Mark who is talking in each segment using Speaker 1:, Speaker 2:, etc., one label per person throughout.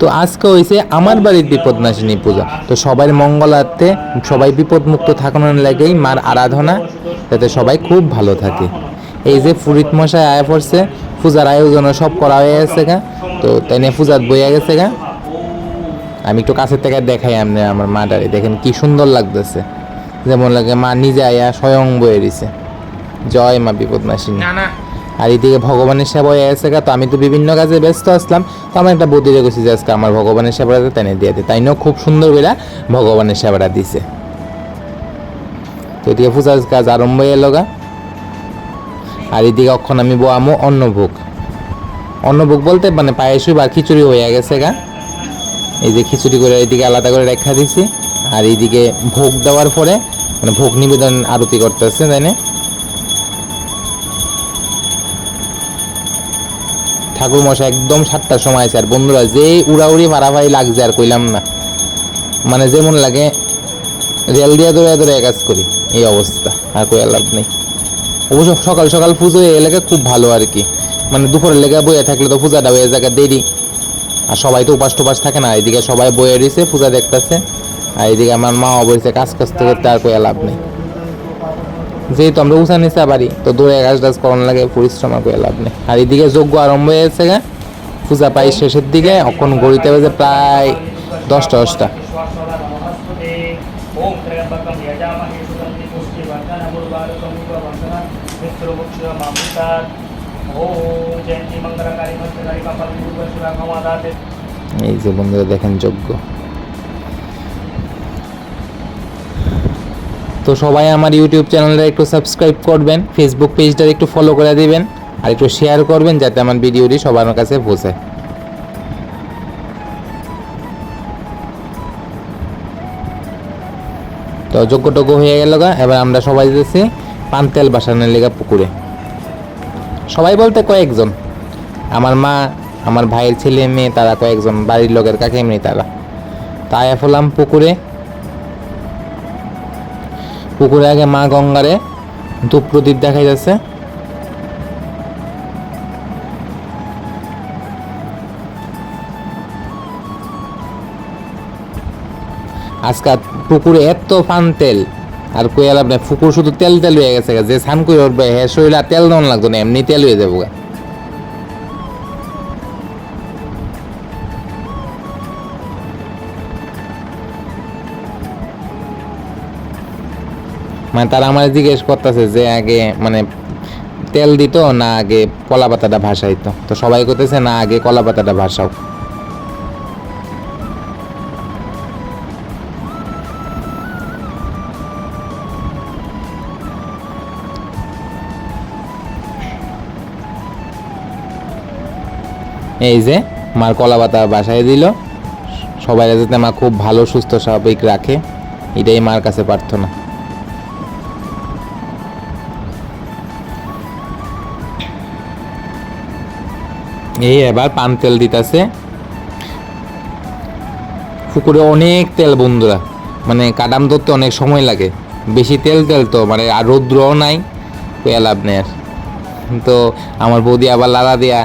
Speaker 1: তো আজকে হয়েছে আমার বাড়ির বিপদনাশিনী পূজা। তো সবাই মঙ্গলার্থে, সবাই বিপদমুক্ত থাকানোর লাগেই মার আরাধনা, যাতে সবাই খুব ভালো থাকে। এই যে ফুরিত মশাই আয়া পড়ছে, পূজার আয়োজনও সব করা হয়ে গেছে গা। তো তাই নিয়ে পূজার বইয়া গেছে গা। আমি একটু কাছের থেকে দেখাই আপনি আমার মা মাটারে, দেখেন কি সুন্দর লাগতেছে। যেমন লাগে মা নিজে আয়া স্বয়ং বয়ে দিছে। জয় মা বিপদনাশিনী। আর এদিকে ভগবানের সেবা হয়ে গেছে তো আমি তো বিভিন্ন কাজে ব্যস্ত আসলাম। তো আমার একটা বদিরে গেছি যে আজকে আমার ভগবানের সেবাটা তাই দিয়ে তাই নিয়েও খুব সুন্দর করে ভগবানের সেবাটা দিছে। তো এদিকে পূজার কাজ আরম্ভ হয়ে এলো আর এদিকে অক্ষণ আমি বোয়ামো অন্নভোগ। অন্নভোগ বলতে মানে পায়েসই বা খিচুড়ি হয়ে গেছে গা। এই যে খিচুড়ি করে এদিকে আলাদা করে রেখা দিছি। আর এইদিকে ভোগ দেওয়ার পরে মানে ভোগ নিবেদন আরতি করতেছে, তাই না? ঠাকুর মশাই একদম সাতটার সময় আছে আর বন্ধুরা যে উড়াউড়ি মারামারি লাগছে আর কইলাম না মানে যেমন লাগে, রেল দিয়ে ধরে ধরে কাজ করি, এই অবস্থা, আর কই লাভ নেই। অবশ্য সকাল সকাল পুজো এই এলাকা খুব ভালো আর কি মানে দুপুরের লেগে বইয়ে থাকলে তো পূজাটা হয়ে জায়গা দেরি। আর সবাই তো উপাস টুপাস থাকে না, এদিকে সবাই বইয়ে দিছে, পূজা দেখতেছে, আর এদিকে আমার মা বলছে কাজ করতে করতে, আর কইয়া লাভ নেই। যেহেতু আমরা উঁচা নিচা পারি তো দূরে গাছ টাছ করানো লাগে, পরিশ্রম করে লাভ নেই। আর এদিকে যজ্ঞ আরম্ভ হয়েছে গা। পূজা পাই শেষের দিকে, এখন গড়িতে বেজে প্রায় দশটা দশটা। এই যে বন্ধুরা দেখেন যোগ্য। তো সবাই আমার ইউটিউব চ্যানেলটা একটু সাবস্ক্রাইব করবেন ফেসবুক পেজটা একটু ফলো করে দিবেন, আর একটু শেয়ার করবেন যাতে আমার ভিডিওটি সবার কাছে পৌঁছায় তো যজ্ঞটজ্ঞ হয়ে গেল এবার আমরা সবাই যেতেছি পান বাসানের লেগা পুকুরে। সবাই বলতে কয়েকজন। আমার মা, আমার ভাইয়ের ছেলে, মেয়ে, তারা কয়েকজন, বাড়ির লোকের কাকে, এমনি তারা। তাই ফেলাম পুকুরে। পুকুরে আগে মা গঙ্গারে ধূপ প্রদীপ দেখা যাচ্ছে আজকাল পুকুরে এত পান তেল, আর কইয়াল আপনার পুকুর শুধু তেল তেল হয়ে গেছে যে স্নান করে উঠবে হ্যাঁ শরীরে তেল দেওয়ান লাগতো না, এমনি তেল হয়ে যাব মানে তারা আমার জিজ্ঞেস করতেছে যে আগে মানে তেল দিত না আগে কলা পাতাটা ভাসাইতো। তো সবাই করতেছে না, আগে কলা পাতাটা ভাসাও। এই যে, মার কলা পাতা বাসায় দিল। সবাই যাতে মা খুব ভালো, সুস্থ, স্বাভাবিক রাখে, এটাই মার কাছে প্রার্থনা। এই এবার পান তেল দিতেছে। পুকুরে অনেক তেল বন্ধুরা মানে কাদাম ধরতে অনেক সময় লাগে। বেশি তেল তেল তো মানে আর রৌদ্রও নাই লাভ নেই আর। তো আমার বৌদি আবার লালা দেয়া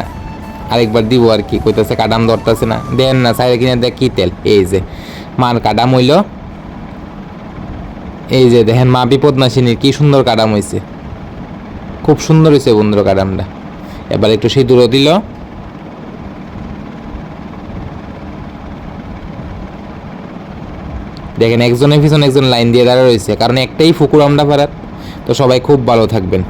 Speaker 1: আরেকবার দিব আর কি, কইতেছে কাদাম ধরতেছে না। দেন না সাইডে কিনে দেখ কি তেল। এই যে, মার কাদাম হইল। এই যে দেখেন মা বিপদ নাসিনীর কি সুন্দর কাদাম হইছে। খুব সুন্দর হয়েছে বন্ধুরা কাদামটা। এবার একটু সিঁদুরও দিল। দেখেন, একজনের পিছনে একজন লাইন দিয়ে দাঁড়া রয়েছে। কারণ একটাই ফুকুর আমরা পাড়ার। তো সবাই খুব ভালো থাকবেন।